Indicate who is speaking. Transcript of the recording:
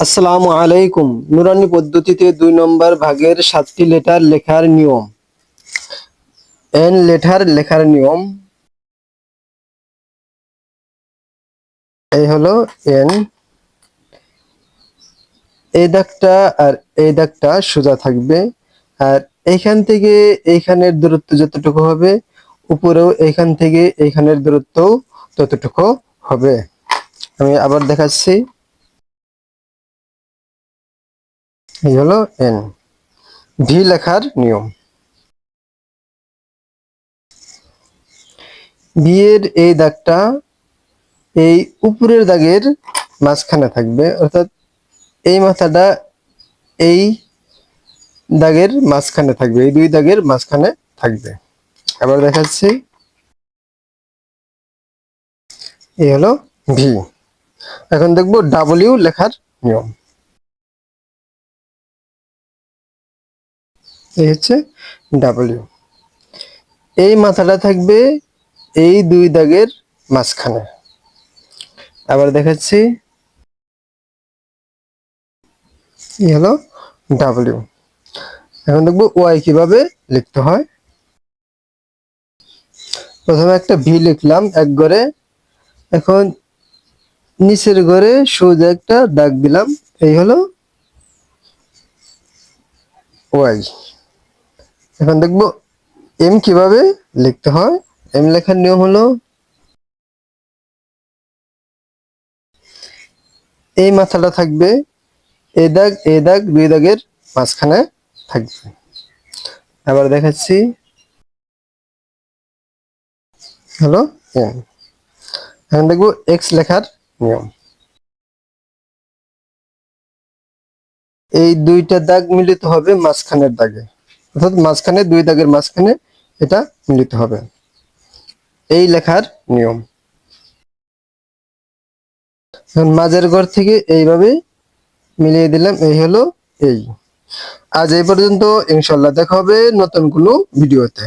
Speaker 1: আসসালামু আলাইকুম। নুরানি পদ্ধতিতে দুই নম্বর ভাগের সাতটি লেটার লেখার নিয়ম। এন লেটার লেখার নিয়ম। এই হলো এন। এই দাগটা আর এই দাগটা সোজা থাকবে। আর এইখান থেকে এইখানের দূরত্ব যতটুকু হবে, উপরেও এইখান থেকে এইখানের দূরত্ব ততটুকু হবে। আমি আবার দেখাচ্ছি। এই হলো এন ভি লেখার নিয়ম। বিয়ের এই দাগটা এই উপরের দাগের মাঝখানে থাকবে, অর্থাৎ এই মাথাটা এই দাগের মাঝখানে থাকবে, এই দুই দাগের মাঝখানে থাকবে। আবার দেখাচ্ছি। এই হলো ভি এখন দেখব ডাব্লিউ লেখার নিয়ম। এই হচ্ছে ডাব্লিউ এই মাথাটা থাকবে এই দুই দাগের মাঝখানে। আবার দেখাচ্ছি। এই হলো ডাব্লিউ এখন দেখব ওয়াই কীভাবে লিখতে হয়। প্রথমে একটা ভি লিখলাম এক ঘরে এখন নিচের ঘরে সোজা একটা দাগ দিলাম। এই হলো ওয়াই এখন দেখব এম কীভাবে লিখতে হয়। এম লেখার নিয়ম হলো, এই মাথাটা থাকবে এ দাগ এ দাগ, দুই দাগের মাঝখানে থাকবে। আবার দেখাচ্ছি। হলো এম এখন দেখব এক্স লেখার নিয়ম। এই দুইটা দাগ মিলিত হবে মাঝখানের দাগে। অর্থাৎ মাঝখানে, দুই দাগের মাঝখানে এটা মিলিত হবে। এই লেখার নিয়ম। মাঝের ঘর থেকে এইভাবে মিলিয়ে দিলাম, এই হলো এই। আজ এই পর্যন্ত ইনশাল্লাহ দেখা হবে নতুন কোনো ভিডিওতে।